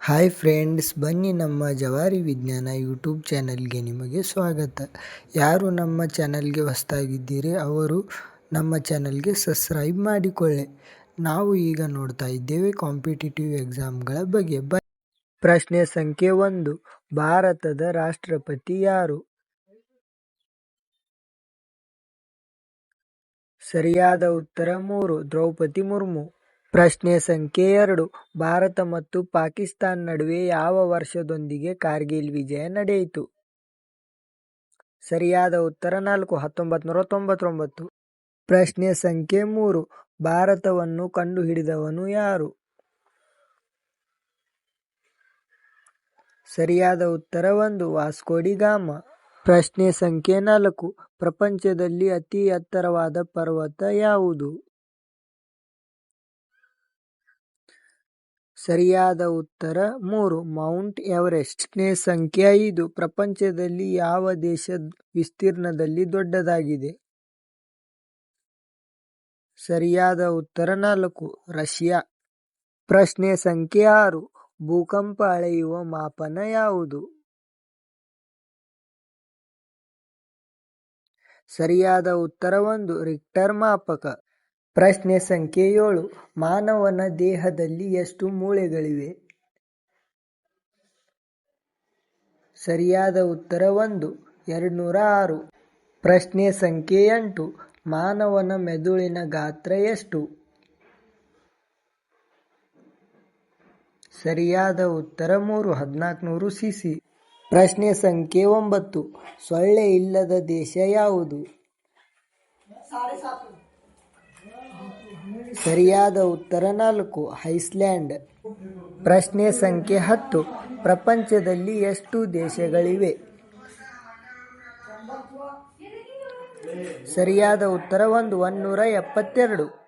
Hi friends ಬನ್ನಿ ನಮ್ಮ ಜವಾರಿ ವಿಜ್ಞಾನ ಯೂಟ್ಯೂಬ್ ಚಾನಲ್ಗೆ ನಿಮಗೆ ಸ್ವಾಗತ. ಯಾರು ನಮ್ಮ ಚಾನಲ್ಗೆ ಹೊಸದಾಗಿದ್ದೀರಿ ಅವರು ನಮ್ಮ ಚಾನಲ್ಗೆ ಸಬ್ಸ್ಕ್ರೈಬ್ ಮಾಡಿಕೊಳ್ಳಿ. ನಾವು ಈಗ ನೋಡ್ತಾ ಇದ್ದೇವೆ ಕಾಂಪಿಟೇಟಿವ್ ಎಕ್ಸಾಮ್ಗಳ ಬಗ್ಗೆ. ಬ ಪ್ರಶ್ನೆ ಸಂಖ್ಯೆ ಒಂದು, ಭಾರತದ ರಾಷ್ಟ್ರಪತಿ ಯಾರು? ಸರಿಯಾದ ಉತ್ತರ ಮೂರು, ದ್ರೌಪದಿ ಮುರ್ಮು. ಪ್ರಶ್ನೆ ಸಂಖ್ಯೆ ಎರಡು. ಭಾರತ ಮತ್ತು ಪಾಕಿಸ್ತಾನ ನಡುವೆ ಯಾವ ವರ್ಷದೊಂದಿಗೆ ಕಾರ್ಗಿಲ್ ವಿಜಯ ನಡೆಯಿತು? ಸರಿಯಾದ ಉತ್ತರ ನಾಲ್ಕು, ಹತ್ತೊಂಬತ್ತು ನೂರ ತೊಂಬತ್ತೊಂಬತ್ತು ಪ್ರಶ್ನೆ ಸಂಖ್ಯೆ ಮೂರು. ಭಾರತವನ್ನು ಕಂಡುಹಿಡಿದವನು ಯಾರು? ಸರಿಯಾದ ಉತ್ತರ ಒಂದು ವಾಸ್ಕೋಡಿಗಾಮ ಪ್ರಶ್ನೆ ಸಂಖ್ಯೆ ನಾಲ್ಕು. ಪ್ರಪಂಚದಲ್ಲಿ ಅತಿ ಎತ್ತರವಾದ ಪರ್ವತ ಯಾವುದು? ಸರಿಯಾದ ಉತ್ತರ ಮೂರು. ಮೌಂಟ್ ಎವರೆಸ್ಟ್ ಸಂಖ್ಯೆ ಐದು. ಪ್ರಪಂಚದಲ್ಲಿ ಯಾವ ದೇಶ ವಿಸ್ತೀರ್ಣದಲ್ಲಿ ದೊಡ್ಡದಾಗಿದೆ? ಸರಿಯಾದ ಉತ್ತರ ನಾಲ್ಕು. ರಷ್ಯಾ ಪ್ರಶ್ನೆ ಸಂಖ್ಯೆ ಆರು. ಭೂಕಂಪ ಅಳೆಯುವ ಮಾಪನ ಯಾವುದು? ಸರಿಯಾದ ಉತ್ತರ ಒಂದು. ರಿಕ್ಟರ್ ಮಾಪಕ ಪ್ರಶ್ನೆ ಸಂಖ್ಯೆ ಏಳು. ಮಾನವನ ದೇಹದಲ್ಲಿ ಎಷ್ಟು ಮೂಳೆಗಳಿವೆ? ಸರಿಯಾದ ಉತ್ತರ ಒಂದು. ಎರಡ್ನೂರ ಆರು. ಪ್ರಶ್ನೆ ಸಂಖ್ಯೆ ಎಂಟು. ಮಾನವನ ಮೆದುಳಿನ ಗಾತ್ರ ಎಷ್ಟು? ಸರಿಯಾದ ಉತ್ತರ ಮೂರು. ಹದಿನಾಲ್ಕುನೂರು ಸಿಸಿ. ಪ್ರಶ್ನೆ ಸಂಖ್ಯೆ ಒಂಬತ್ತು. ಸೊಳ್ಳೆ ಇಲ್ಲದ ದೇಶ ಯಾವುದು? ಸರಿಯಾದ ಉತ್ತರ ನಾಲ್ಕು. ಐಸ್ಲ್ಯಾಂಡ್. ಪ್ರಶ್ನೆ ಸಂಖ್ಯೆ ಹತ್ತು. ಪ್ರಪಂಚದಲ್ಲಿ ಎಷ್ಟು ದೇಶಗಳಿವೆ? ಸರಿಯಾದ ಉತ್ತರ ಒಂದು. ಒನ್ನೂರ ಎಪ್ಪತ್ತೆರಡು.